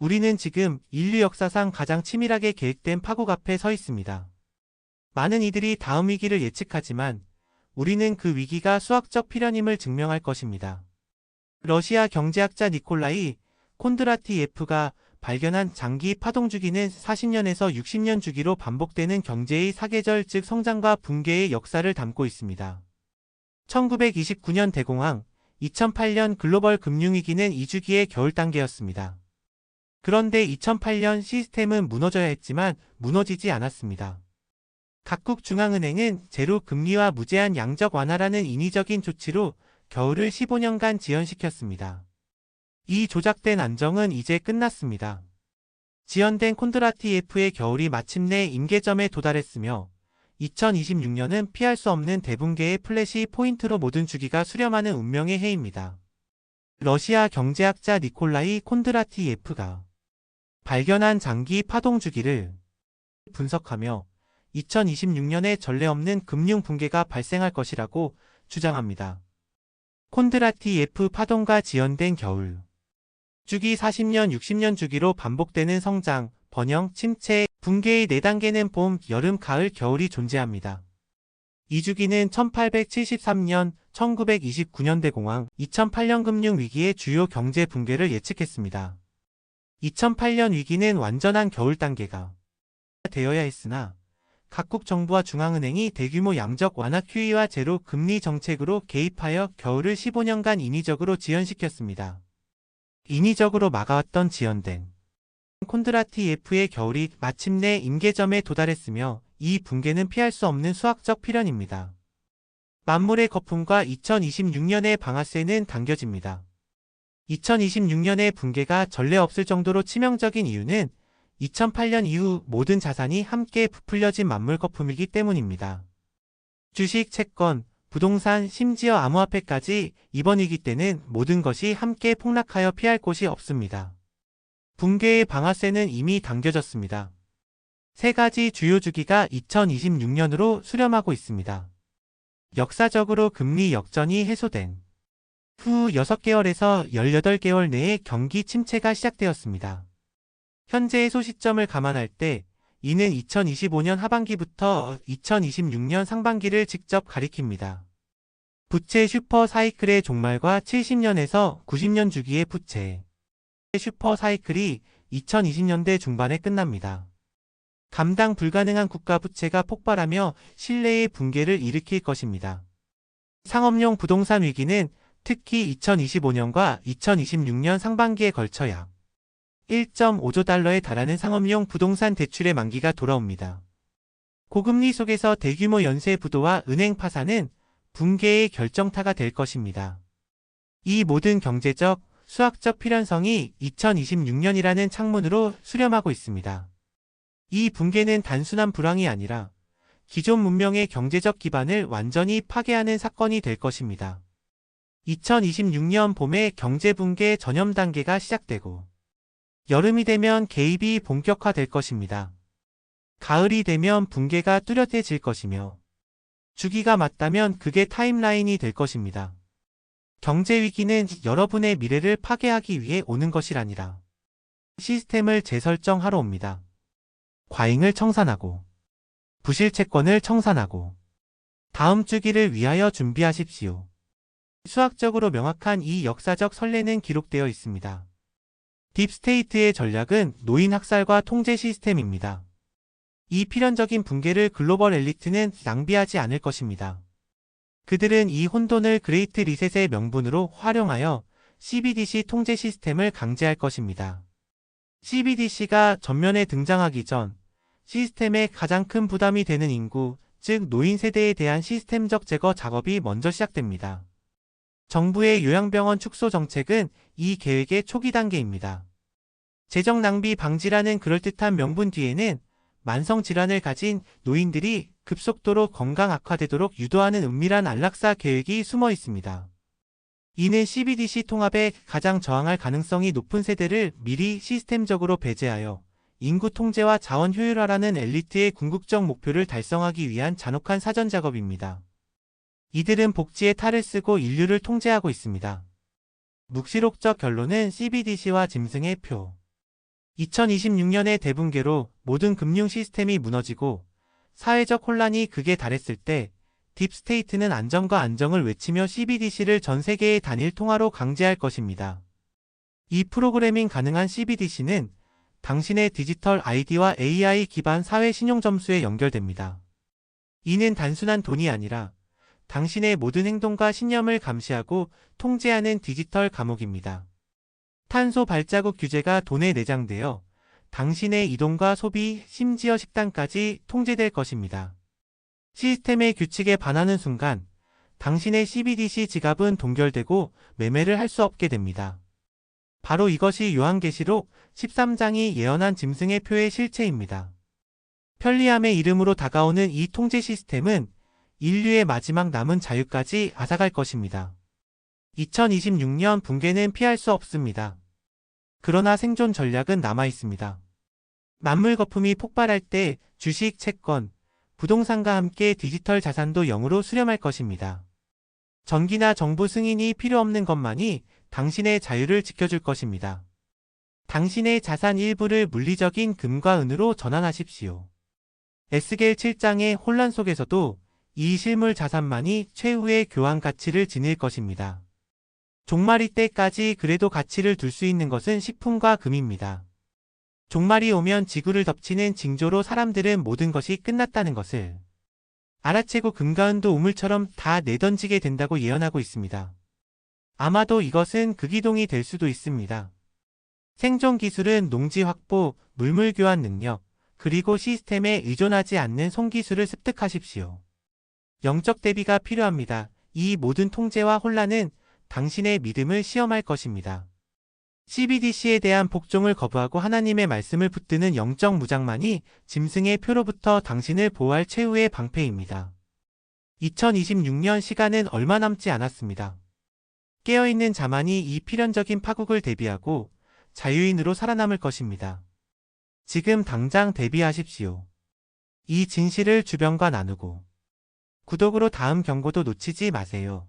우리는 지금 인류 역사상 가장 치밀하게 계획된 파국 앞에 서 있습니다. 많은 이들이 다음 위기를 예측하지만 우리는 그 위기가 수학적 필연임을 증명할 것입니다. 러시아 경제학자 니콜라이 콘드라티예프가 발견한 장기 파동 주기는 40년에서 60년 주기로 반복되는 경제의 사계절 즉 성장과 붕괴의 역사를 담고 있습니다. 1929년 대공황, 2008년 글로벌 금융위기는 이 주기의 겨울 단계였습니다. 그런데 2008년 시스템은 무너져야 했지만 무너지지 않았습니다. 각국 중앙은행은 제로 금리와 무제한 양적 완화라는 인위적인 조치로 겨울을 15년간 지연시켰습니다. 이 조작된 안정은 이제 끝났습니다. 지연된 콘드라티예프의 겨울이 마침내 임계점에 도달했으며 2026년은 피할 수 없는 대붕괴의 플래시 포인트로 모든 주기가 수렴하는 운명의 해입니다. 러시아 경제학자 니콜라이 콘드라티예프가 발견한 장기 파동 주기를 분석하며 2026년에 전례 없는 금융 붕괴가 발생할 것이라고 주장합니다. 콘드라티예프 파동과 지연된 겨울 주기 40년, 60년 주기로 반복되는 성장, 번영, 침체, 붕괴의 4단계는 봄, 여름, 가을, 겨울이 존재합니다. 이 주기는 1873년, 1929년 대 공황, 2008년 금융위기의 주요 경제 붕괴를 예측했습니다. 2008년 위기는 완전한 겨울 단계가 되어야 했으나 각국 정부와 중앙은행이 대규모 양적 완화 QE와 제로 금리 정책으로 개입하여 겨울을 15년간 인위적으로 지연시켰습니다. 인위적으로 막아왔던 지연된 콘드라티예프의 겨울이 마침내 임계점에 도달했으며 이 붕괴는 피할 수 없는 수학적 필연입니다. 만물의 거품과 2026년의 방아쇠는 당겨집니다. 2026년의 붕괴가 전례 없을 정도로 치명적인 이유는 2008년 이후 모든 자산이 함께 부풀려진 만물 거품이기 때문입니다. 주식, 채권, 부동산, 심지어 암호화폐까지 이번 위기 때는 모든 것이 함께 폭락하여 피할 곳이 없습니다. 붕괴의 방아쇠는 이미 당겨졌습니다. 세 가지 주요 주기가 2026년으로 수렴하고 있습니다. 역사적으로 금리 역전이 해소된 후 6개월에서 18개월 내에 경기 침체가 시작되었습니다. 현재의 소시점을 감안할 때 이는 2025년 하반기부터 2026년 상반기를 직접 가리킵니다. 부채 슈퍼 사이클의 종말과 70년에서 90년 주기의 부채 슈퍼 사이클이 2020년대 중반에 끝납니다. 감당 불가능한 국가 부채가 폭발하며 신뢰의 붕괴를 일으킬 것입니다. 상업용 부동산 위기는 특히 2025년과 2026년 상반기에 걸쳐 약 1.5조 달러에 달하는 상업용 부동산 대출의 만기가 돌아옵니다. 고금리 속에서 대규모 연쇄 부도와 은행 파산은 붕괴의 결정타가 될 것입니다. 이 모든 경제적, 수학적 필연성이 2026년이라는 창문으로 수렴하고 있습니다. 이 붕괴는 단순한 불황이 아니라 기존 문명의 경제적 기반을 완전히 파괴하는 사건이 될 것입니다. 2026년 봄에 경제 붕괴 전염 단계가 시작되고 여름이 되면 개입이 본격화될 것입니다. 가을이 되면 붕괴가 뚜렷해질 것이며 주기가 맞다면 그게 타임라인이 될 것입니다. 경제 위기는 여러분의 미래를 파괴하기 위해 오는 것이라니라. 시스템을 재설정하러 옵니다. 과잉을 청산하고 부실 채권을 청산하고 다음 주기를 위하여 준비하십시오. 수학적으로 명확한 이 역사적 선례는 기록되어 있습니다. 딥스테이트의 전략은 노인 학살과 통제 시스템입니다. 이 필연적인 붕괴를 글로벌 엘리트는 낭비하지 않을 것입니다. 그들은 이 혼돈을 그레이트 리셋의 명분으로 활용하여 CBDC 통제 시스템을 강제할 것입니다. CBDC가 전면에 등장하기 전 시스템의 가장 큰 부담이 되는 인구, 즉 노인 세대에 대한 시스템적 제거 작업이 먼저 시작됩니다. 정부의 요양병원 축소 정책은 이 계획의 초기 단계입니다. 재정 낭비 방지라는 그럴듯한 명분 뒤에는 만성 질환을 가진 노인들이 급속도로 건강 악화되도록 유도하는 은밀한 안락사 계획이 숨어 있습니다. 이는 CBDC 통합에 가장 저항할 가능성이 높은 세대를 미리 시스템적으로 배제하여 인구 통제와 자원 효율화라는 엘리트의 궁극적 목표를 달성하기 위한 잔혹한 사전 작업입니다. 이들은 복지의 탈을 쓰고 인류를 통제하고 있습니다. 묵시록적 결론은 CBDC와 짐승의 표. 2026년의 대붕괴로 모든 금융 시스템이 무너지고 사회적 혼란이 극에 달했을 때 딥스테이트는 안전과 안정을 외치며 CBDC를 전 세계의 단일 통화로 강제할 것입니다. 이 프로그래밍 가능한 CBDC는 당신의 디지털 아이디와 AI 기반 사회 신용 점수에 연결됩니다. 이는 단순한 돈이 아니라 당신의 모든 행동과 신념을 감시하고 통제하는 디지털 감옥입니다. 탄소 발자국 규제가 돈에 내장되어 당신의 이동과 소비, 심지어 식단까지 통제될 것입니다. 시스템의 규칙에 반하는 순간 당신의 CBDC 지갑은 동결되고 매매를 할 수 없게 됩니다. 바로 이것이 요한계시록 13장이 예언한 짐승의 표의 실체입니다. 편리함의 이름으로 다가오는 이 통제 시스템은 인류의 마지막 남은 자유까지 앗아갈 것입니다. 2026년 붕괴는 피할 수 없습니다. 그러나 생존 전략은 남아 있습니다. 만물 거품이 폭발할 때 주식, 채권, 부동산과 함께 디지털 자산도 영으로 수렴할 것입니다. 전기나 정부 승인이 필요 없는 것만이 당신의 자유를 지켜줄 것입니다. 당신의 자산 일부를 물리적인 금과 은으로 전환하십시오. 에스겔 7장의 혼란 속에서도 이 실물 자산만이 최후의 교환 가치를 지닐 것입니다. 종말이 때까지 그래도 가치를 둘 수 있는 것은 식품과 금입니다. 종말이 오면 지구를 덮치는 징조로 사람들은 모든 것이 끝났다는 것을 알아채고 금과 은도 우물처럼 다 내던지게 된다고 예언하고 있습니다. 아마도 이것은 극이동이 될 수도 있습니다. 생존 기술은 농지 확보, 물물 교환 능력, 그리고 시스템에 의존하지 않는 손기술을 습득하십시오. 영적 대비가 필요합니다. 이 모든 통제와 혼란은 당신의 믿음을 시험할 것입니다. CBDC에 대한 복종을 거부하고 하나님의 말씀을 붙드는 영적 무장만이 짐승의 표로부터 당신을 보호할 최후의 방패입니다. 2026년 시간은 얼마 남지 않았습니다. 깨어있는 자만이 이 필연적인 파국을 대비하고 자유인으로 살아남을 것입니다. 지금 당장 대비하십시오. 이 진실을 주변과 나누고 구독으로 다음 경고도 놓치지 마세요.